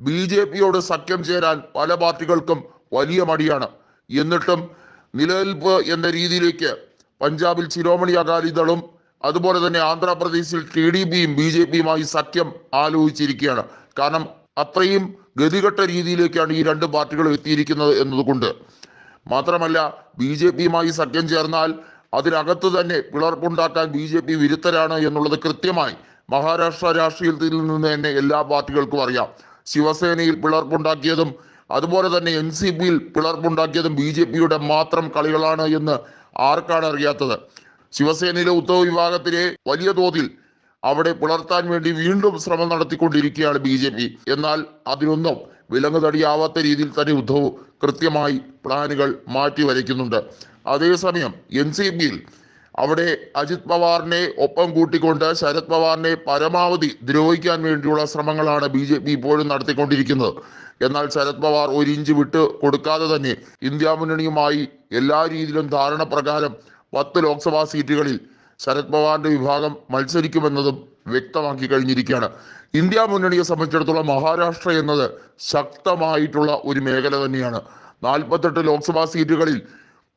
B J പിയോട് സഖ്യം ചേരാൻ പല പാർട്ടികൾക്കും വലിയ മടിയാണ്. എന്നിട്ടും നിലനിൽപ്പ് എന്ന രീതിയിലേക്ക് പഞ്ചാബിൽ ശിരോമണി അകാലിദളും അതുപോലെ തന്നെ ആന്ധ്രാപ്രദേശിൽ ടി ഡി പിയും ബി ജെ പിയുമായി സഖ്യം ആലോചിച്ചിരിക്കുകയാണ്. കാരണം അത്രയും ഗതികെട്ട രീതിയിലേക്കാണ് ഈ രണ്ട് പാർട്ടികളും എത്തിയിരിക്കുന്നത് എന്നതുകൊണ്ട്. മാത്രമല്ല ബി ജെ പിയുമായി സഖ്യം ചേർന്നാൽ അതിനകത്ത് തന്നെ പിളർപ്പുണ്ടാക്കാൻ ബി ജെ പി വിരുദ്ധരാണ് എന്നുള്ളത് കൃത്യമായി മഹാരാഷ്ട്ര രാഷ്ട്രീയത്തിൽ നിന്ന് തന്നെ എല്ലാ പാർട്ടികൾക്കും അറിയാം. ശിവസേനയിൽ പിളർപ്പുണ്ടാക്കിയതും അതുപോലെ തന്നെ എൻ സി പിയിൽ പിളർപ്പുണ്ടാക്കിയതും ബി ജെ പിയുടെ മാത്രം കളികളാണ് എന്ന് ആർക്കാണ് അറിയാത്തത്? ശിവസേനയിലെ ഉദ്ധവ് വിഭാഗത്തിലെ വലിയ തോതിൽ അവിടെ പുലർത്താൻ വേണ്ടി വീണ്ടും ശ്രമം നടത്തിക്കൊണ്ടിരിക്കുകയാണ് ബി ജെ പി. എന്നാൽ അതിനൊന്നും വിലങ്ങുതടിയാവാത്ത രീതിയിൽ തന്നെ ഉദ്ധവ് കൃത്യമായി പ്ലാനുകൾ മാറ്റി വരയ്ക്കുന്നുണ്ട് അതേസമയം എൻ സി പിയിൽ അവിടെ അജിത് പവാറിനെ ഒപ്പം കൂട്ടിക്കൊണ്ട് ശരത് പവാറിനെ പരമാവധി ദ്രോഹിക്കാൻ വേണ്ടിയുള്ള ശ്രമങ്ങളാണ് ബി ജെ പി ഇപ്പോഴും നടത്തിക്കൊണ്ടിരിക്കുന്നത്. എന്നാൽ ശരത് പവാർ ഒരു ഇഞ്ച് വിട്ട് കൊടുക്കാതെ തന്നെ ഇന്ത്യ മുന്നണിയുമായി എല്ലാ രീതിയിലും ധാരണ പ്രകാരം പത്ത് ലോക്സഭാ സീറ്റുകളിൽ ശരത് പവാറിന്റെ വിഭാഗം മത്സരിക്കുമെന്നതും വ്യക്തമാക്കി കഴിഞ്ഞിരിക്കുകയാണ്. ഇന്ത്യ മുന്നണിയെ സംബന്ധിച്ചിടത്തോളം മഹാരാഷ്ട്ര എന്നത് ശക്തമായിട്ടുള്ള ഒരു മേഖല തന്നെയാണ്. നാൽപ്പത്തെട്ട് ലോക്സഭാ സീറ്റുകളിൽ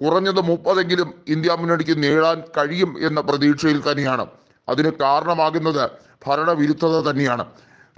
കുറഞ്ഞത് മുപ്പതെങ്കിലും ഇന്ത്യ മുന്നണിക്ക് നേടാൻ കഴിയും എന്ന പ്രതീക്ഷയിൽ തന്നെയാണ്. അതിന് കാരണമാകുന്നത് ഭരണവിരുദ്ധത തന്നെയാണ്.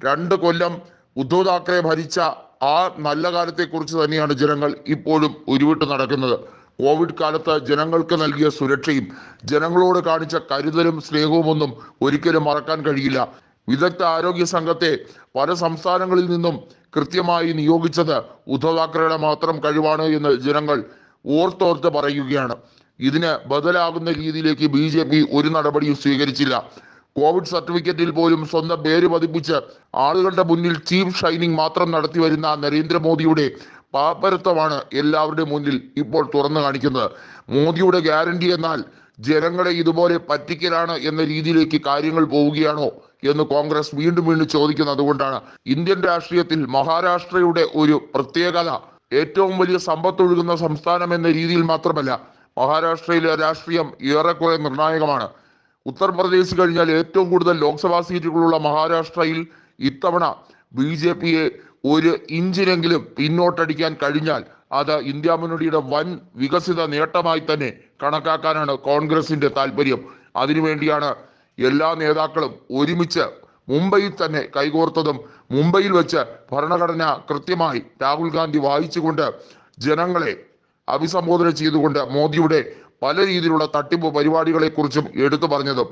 രണ്ട് കൊല്ലം ഉദ്ധവ് താക്കറെ ഭരിച്ച ആ നല്ല കാലത്തെക്കുറിച്ച് തന്നെയാണ് ജനങ്ങൾ ഇപ്പോഴും ഉരുവിട്ട് നടക്കുന്നത്. കോവിഡ് കാലത്ത് ജനങ്ങൾക്ക് നൽകിയ സുരക്ഷയും ജനങ്ങളോട് കാണിച്ച കരുതലും സ്നേഹവും ഒന്നും ഒരിക്കലും മറക്കാൻ കഴിയില്ല. വിദഗ്ധ ആരോഗ്യ സംഘത്തെ പല സംസ്ഥാനങ്ങളിൽ നിന്നും കൃത്യമായി നിയോഗിച്ചത് ഉദ്ധവ് താക്കറയുടെ മാത്രം കഴിവാണ് എന്ന് ജനങ്ങൾ ഓർത്തോർത്ത് പറയുകയാണ്. ഇതിന് ബദലാകുന്ന രീതിയിലേക്ക് ബി ജെ പി ഒരു നടപടിയും സ്വീകരിച്ചില്ല. കോവിഡ് സർട്ടിഫിക്കറ്റിൽ പോലും സ്വന്തം പേര് പതിപ്പിച്ച് ആളുകളുടെ മുന്നിൽ ചീഫ് ഷൈനിങ് മാത്രം നടത്തി വരുന്ന നരേന്ദ്രമോദിയുടെ പാപ്പരത്വമാണ് എല്ലാവരുടെ മുന്നിൽ ഇപ്പോൾ തുറന്നു കാണിക്കുന്നത്. മോദിയുടെ ഗ്യാരണ്ടി എന്നാൽ ജനങ്ങളെ ഇതുപോലെ പറ്റിക്കലാണ് എന്ന രീതിയിലേക്ക് കാര്യങ്ങൾ പോവുകയാണോ എന്ന് കോൺഗ്രസ് വീണ്ടും വീണ്ടും ചോദിക്കുന്നത് അതുകൊണ്ടാണ് ഇന്ത്യൻ രാഷ്ട്രീയത്തിൽ മഹാരാഷ്ട്രയുടെ ഒരു പ്രത്യേകത ഏറ്റവും വലിയ സമ്പത്തൊഴുകുന്ന സംസ്ഥാനം എന്ന രീതിയിൽ മാത്രമല്ല മഹാരാഷ്ട്രയിലെ രാഷ്ട്രീയം ഏറെക്കുറെ നിർണായകമാണ്. ഉത്തർപ്രദേശ് കഴിഞ്ഞാൽ ഏറ്റവും കൂടുതൽ ലോക്സഭാ സീറ്റുകളുള്ള മഹാരാഷ്ട്രയിൽ ഇത്തവണ ബി ജെ പിയെ ഒരു ഇഞ്ചിനെങ്കിലും പിന്നോട്ടടിക്കാൻ കഴിഞ്ഞാൽ അത് ഇന്ത്യ മുന്നണിയുടെ വൻ വികസിത നേട്ടമായി തന്നെ കണക്കാക്കാനാണ് കോൺഗ്രസിന്റെ താല്പര്യം. അതിനുവേണ്ടിയാണ് എല്ലാ നേതാക്കളും ഒരുമിച്ച് മുംബൈയിൽ തന്നെ കൈകോർത്തതും മുംബൈയിൽ വെച്ച് ഭരണഘടന കൃത്യമായി രാഹുൽ ഗാന്ധി വായിച്ചുകൊണ്ട് ജനങ്ങളെ അഭിസംബോധന ചെയ്തുകൊണ്ട് മോദിയുടെ പല രീതിയിലുള്ള തട്ടിപ്പ് പരിപാടികളെക്കുറിച്ചും എടുത്തു പറഞ്ഞതും